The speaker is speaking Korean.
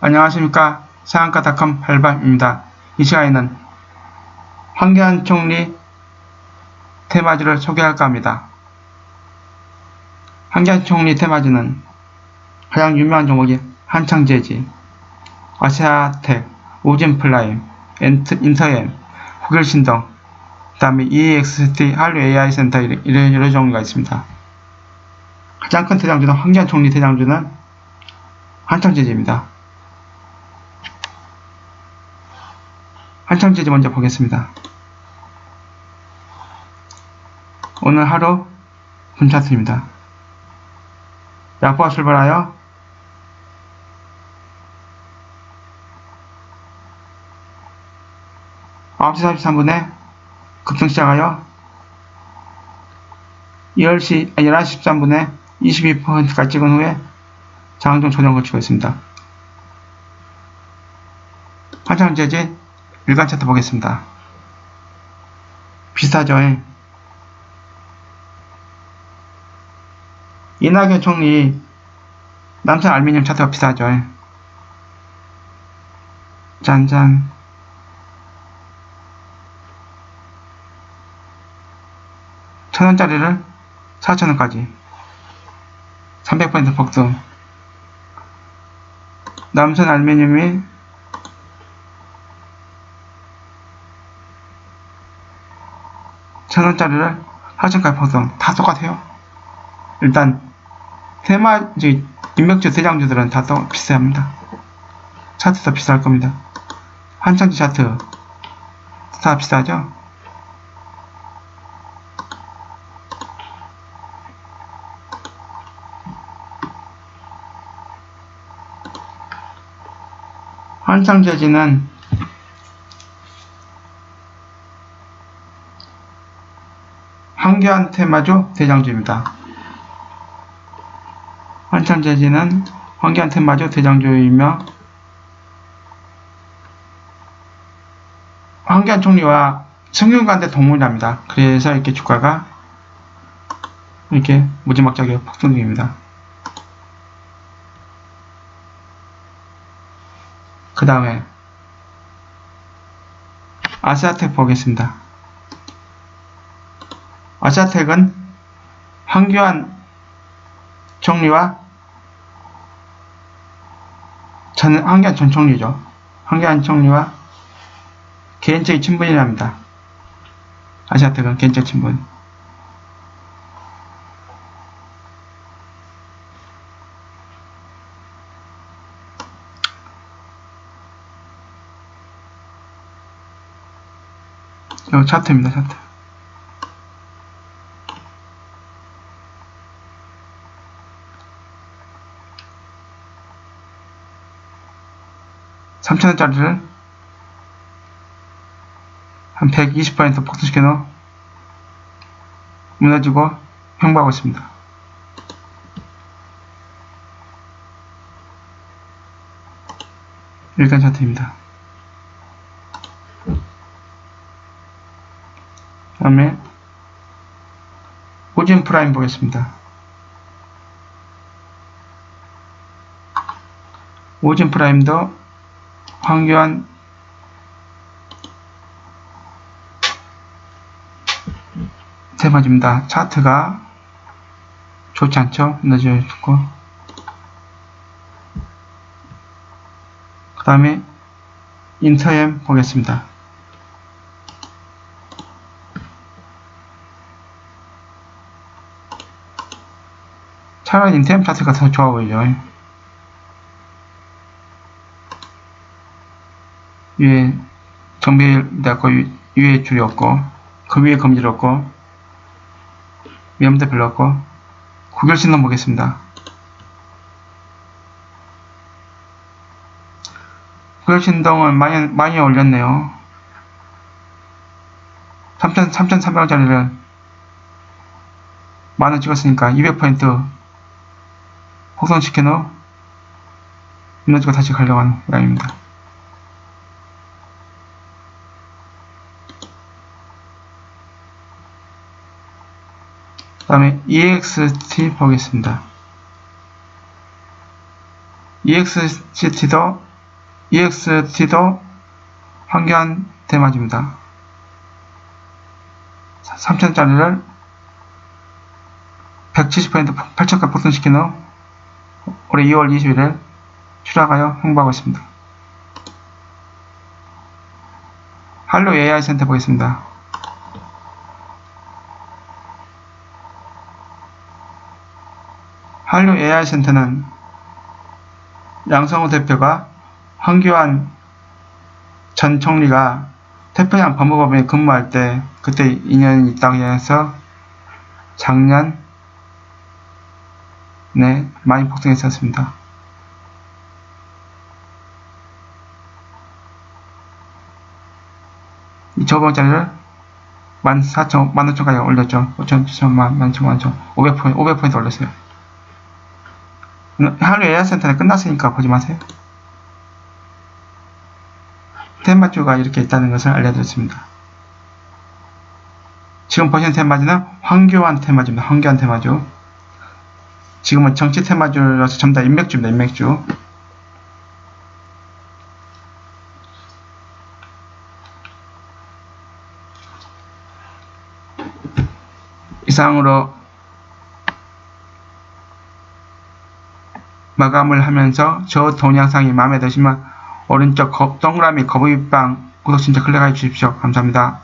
안녕하십니까. 상한가닷컴 발밤입니다. 이 시간에는 황교안 총리 테마주를 소개할까 합니다. 황교안 총리 테마주는 가장 유명한 종목이 한창제지, 아시아텍, 오진플라임, 인터엠, 국일신동, 그 다음에 EXT, 한류 AI 센터 이런, 여러 종류가 있습니다. 가장 큰 대장주는 황교안 총리 대장주는 한창제지입니다. 한창제지 먼저 보겠습니다. 오늘 하루 분차트입니다. 약보가 출발하여 아홉 시 43분에 급등 시작하여 10시, 11시 13분에 22%까지 찍은 후에 장중 조정 거치고 있습니다. 한창제지 일간 차트 보겠습니다. 비슷하죠? 예. 이낙연 총리 남산 알미늄 차트가 비슷하죠? 예. 짠짠 천원짜리를 4천원까지 300% 폭등 남산 알미늄이 천원짜리를 4천까지 폭등 다 똑같아요. 일단 테마 이제 인맥주 대장주들은 다 또 비슷합니다. 차트도 비슷할 겁니다. 한창지 차트. 다 비슷하죠? 한창재지는 황교안 테마주 대장주입니다. 한창재지는 황교안 테마주 대장주이며 황교안 총리와 승윤관대 동물납니다. 그래서 이렇게 주가가 이렇게 무지막지하게 폭등 중입니다. 그 다음에 아시아텍 보겠습니다. 아시아텍은 황교안 총리와 전 황교안 전 총리죠. 황교안 총리와 개인적인 친분이랍니다. 아시아텍은 개인적 친분. 요 차트입니다, 차트. 삼천원짜리를 한 120% 폭등시켜 놓 무너지고 횡보하고 있습니다. 일간 차트입니다. 다음에 오진 프라임 보겠습니다. 오진 프라임도 황교안 테마주입니다. 차트가 좋지 않죠? 무너져 있고 그 다음에 인터엠 보겠습니다. 차라리 인템 차트가 더 좋아 보이죠. 위에 정비되었고 위에 줄이 없고 그 위에 검질 없고 위험도 별로 없고 구결신호 보겠습니다. 구결신동은 많이, 많이 올렸네요. 3,000, 3,300원짜리를 만원 찍었으니까 200% 호선시켜놓 에너지가 다시 가려고 하는 모양입니다. 그 다음에 EXT 보겠습니다. EXT도 EXT도 황교안 테마주입니다. 3천짜리를 170% 8천가 폭등시킨 후 올해 2월 20일에 추락하여 홍보하고 있습니다. 할로 AI 센터 보겠습니다. 한류 AI 센터는 양성호 대표가 황교안 전 총리가 태평양 법무법인에 근무할 때 그때 인연이 있다고 해서 작년 네 많이 폭등했었습니다. 이 저번짜리를 14,000, 15,000까지 올렸죠. 5,000, 7,000만, 11,000, 11,000, 500포인트, 500포인트 올렸어요. 한류 AI 센터는 끝났으니까 보지 마세요. 테마주가 이렇게 있다는 것을 알려드렸습니다. 지금 보시는 테마주는 황교안 테마주입니다. 황교안 테마주. 지금은 정치 테마주라서 전부 다 인맥주입니다. 인맥주. 이상으로 마감을 하면서 저 동영상이 마음에 드시면 오른쪽 거- 동그라미 거북이빵 구독 신청 클릭해 주십시오. 감사합니다.